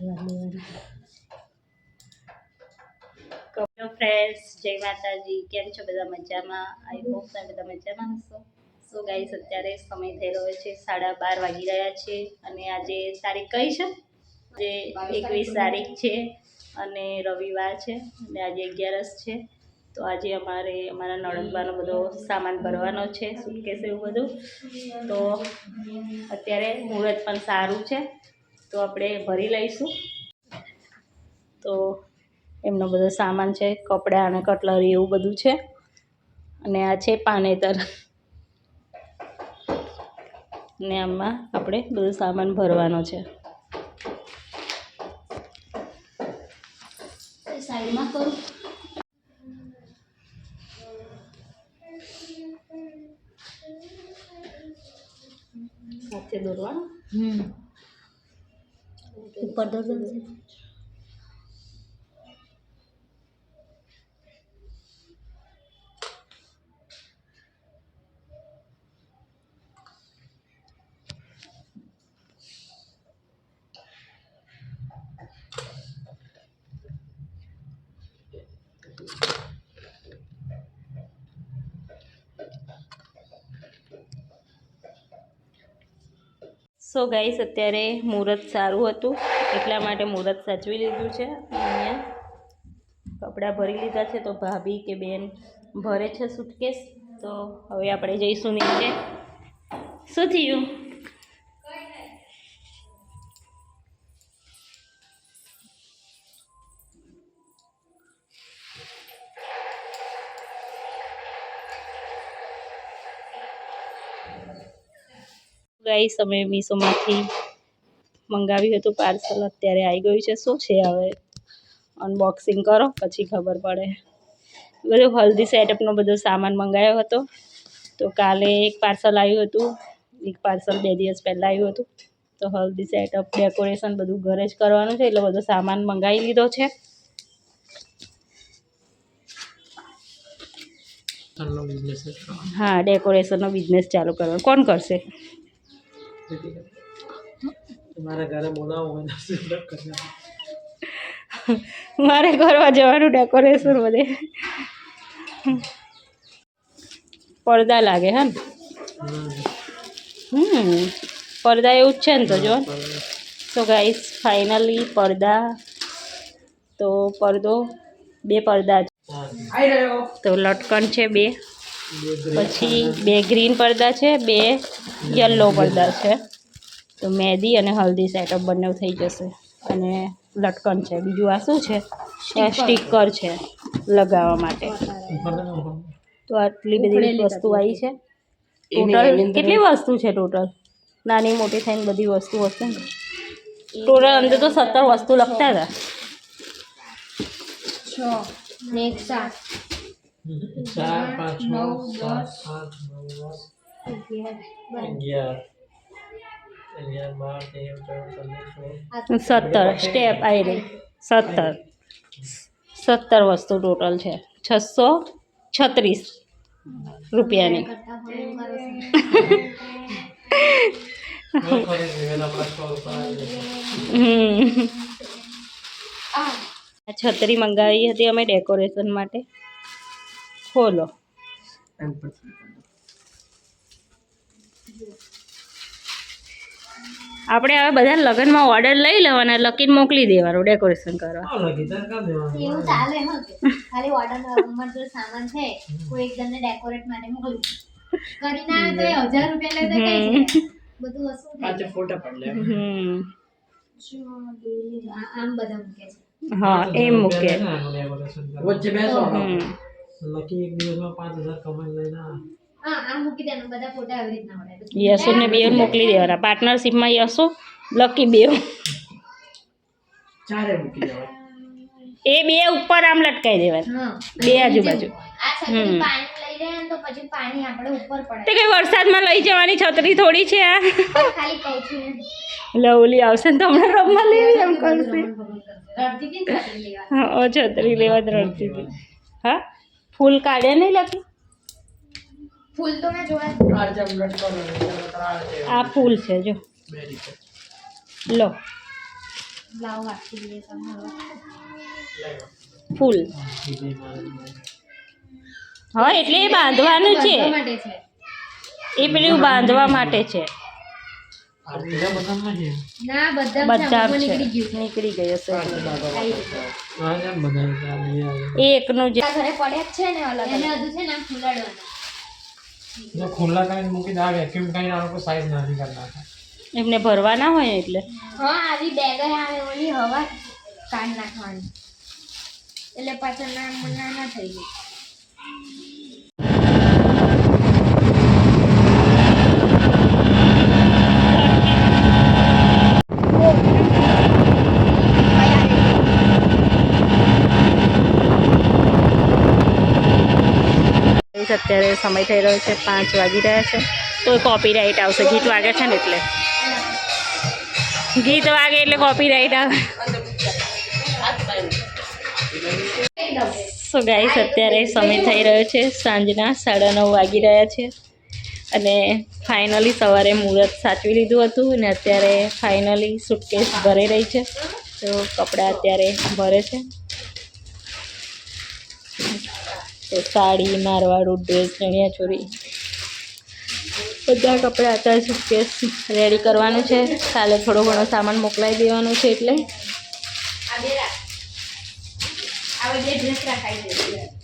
Hello friends, જય માતાજી. કેમ છો બધા મજામાં? આઈ હોપ તમે બધા મજામાં હશો. સો ગાઈસ અત્યારે સમય થઈ રહ્યો છે સાડા બાર વાગી રહ્યા છે અને આજે તારીખ કઈ છે? આજે એકવીસ તારીખ છે અને રવિવાર છે અને આજે અગિયારસ છે. તો આજે અમારે, અમારા નણંદબાનો બધો સામાન ભરવાનો છે સુટકેસ એવું બધું. તો અત્યારે મુહૂર્ત પણ સારું છે. તો આપણે ભરી લઈશું. તો એમનો બધો સામાન છે કપડાં અને કટલરી એવું બધું છે. અને આ છે પાનેતર. ને આમાં આપણે બધો સામાન ભરવાનો છે. સાઈડમાં કરું. સાથે દોરવાનું? હમ. ઉપર દોરજો સો ગાઈસ અત્યારે મુહૂર્ત સારું હતું. એટલા માટે મુહૂર્ત સાચવી લીધું છે. અહીંયા કપડાં ભરી લીધા છે તો ભાભી કે બેન ભરે છે સુટકેસ તો હવે આપણે જઈશું નીચે. શું થયું? ગાઈસ અમે મીશોમાંથી મંગાવ્યું હતું પાર્સલ. અત્યારે આવી ગયું છે. શું છે હવે? અનબોક્સિંગ કરો પછી ખબર પડે. બધું હલ્દી સેટઅપનો બધો સામાન મંગાવ્યો હતો. તો કાલે એક પાર્સલ આવ્યું હતું. એક પાર્સલ બે દિવસ પહેલાં આવ્યું હતું. તો હલ્દી સેટઅપ ડેકોરેશન બધું ઘરે જ કરવાનું છે. એટલે બધો સામાન મંગાવી લીધો છે. હા ડેકોરેશનનો બિઝનેસ ચાલુ કરવાનો. કોણ કરશે? તમારા ઘરે બોલાવો મારે કરવા જવાનું ડેકોરેશન બધે. પડદા લાગે હે ને હમ પડદા એવું જ છે ને તો જો. તો ગાઈસ ફાઇનલી પડદા. તો પડદો બે પડદા તો લટકણ છે બે. પછી બે ગ્રીન પડદા છે બે યલો પડદા છે. તો મહેંદી અને હલ્દી સેટઅપ બંને થઈ જશે. અને લટકન છે. બીજું આ શું છે? સ્ટીકર. છે લગાવવા માટે. તો આટલી બધી વસ્તુ આવી છે. ટોટલ કેટલી વસ્તુ છે ટોટલ નાની મોટી થઈને બધી વસ્તુ હશે ને? ટોટલ અંદર તો સત્તર વસ્તુ લખતા હતા. છ ને એક સાત. ચાર પાંચ છ સાત આઠ નવ દસ અગિયાર અગિયાર અગિયાર બાર તેર ચૌદ પંદર સોળ સત્તર સ્ટેપ આવી રહી સત્તર સત્તર વસ્તુ ટોટલ છે છસો છત્રીસ રૂપિયાની કરતા હોય મારો કોઈ ખરી નહીં, વેલા પાછો ઉપર આવી જશે. હમ આ છત્રી મંગાવી હતી અમે ડેકોરેશન માટે ખોલો. આપણે હવે બધા લગ્નમાં ઓર્ડર લઈ લેવાના લકીને મોકલી દેવાનું ડેકોરેશન કરવા? એવું ચાલે હા ખાલી ઓર્ડર સામાન છે કોઈ એક ડેકોરેટ માટે મોકલું કરી આવે તો એ રૂપિયા લે તો બધું વસ્તુ થઈ ફોટા પાડી લે. હમ. આમ બધા મૂકે છે. હા એમ મૂકે. વચ્ચે બેસો. હમ. લકી એક દિવસમાં પાંચ હજાર કમાઈ લઈને આવે. હા આમ મૂકી દેવાનું બધા ફોટા આવી રીતના વળે યશુ ને બે મોકલી દેવાના પાર્ટનરશિપમાં યશુ લકી બે. ચારે મૂકી દેવાય એ બે ઉપર આમ લટકાઈ દેવાના. હા બે આજુબાજુ. આ છત્રી હમ. પાણી લઈ જાય ને તો પછી પાણી આપણે ઉપર તે પડે કઈ વરસાદમાં લઈ જવાની છત્રી થોડી છે આ. પણ ખાલી કહું છું ને લવલી આવશે ને તમને રમવા લેવી એમ કરશે. રડતી હતી ને છત્રી લેવા. હા ઓ છત્રી લેવા જ રડતી હતી. હા? ફૂલ કાઢે નહીં લખી? ફૂલ તો મેં જોયા આ ફૂલ છે જો. લો. ફૂલ. હા એટલે એ બાંધવાનું છે. બાંધવા માટે છે. એ પેલું બાંધવા માટે છે. નીકળી ગઈ હશે એકનું જે ઘરે પડ્યા છે ને અલગ એને હજુ છે ને આમ ખુલ્લા કરીને મૂકી દે આ વેક્યુમ કરીને આ લોકો સાઈઝ નથી કરતા. એમને ભરવાના હોય એટલે. હા આવી બેગ આવે ઓલી હવા કાઢ નાખવાની. એટલે પાછળ ના ના ના થઈ ગયું અત્યારે સમય થઈ રહ્યો છે પાંચ વાગી રહ્યા છે. તો કોપીરાઇટ આવશે. ગીત વાગે છે ને એટલે? ગીત વાગે એટલે કોપીરાઇટ આવે. સો ગાઈસ અત્યારે સમય થઈ રહ્યો છે. સાંજના સાડા નવ વાગી રહ્યા છે. અને ફાઇનલી સવારે મુહૂર્ત સાચવી લીધું હતું અને અત્યારે ફાઇનલી સુટકેસ ભરાઈ રહી છે. તો કપડાં અત્યારે ભરે છે. તો સાડી, મારવાડું, ડ્રેસ, ચણિયા ચોરી. બધા કપડાં અત્યારે સુટકેસ રેડી કરવાનું છે. કાલે થોડો ઘણો સામાન મોકલાવી દેવાનો છે એટલે. આ બે રાખ. આ બે ડ્રેસ રાખાઈ દે. આ બે રાખ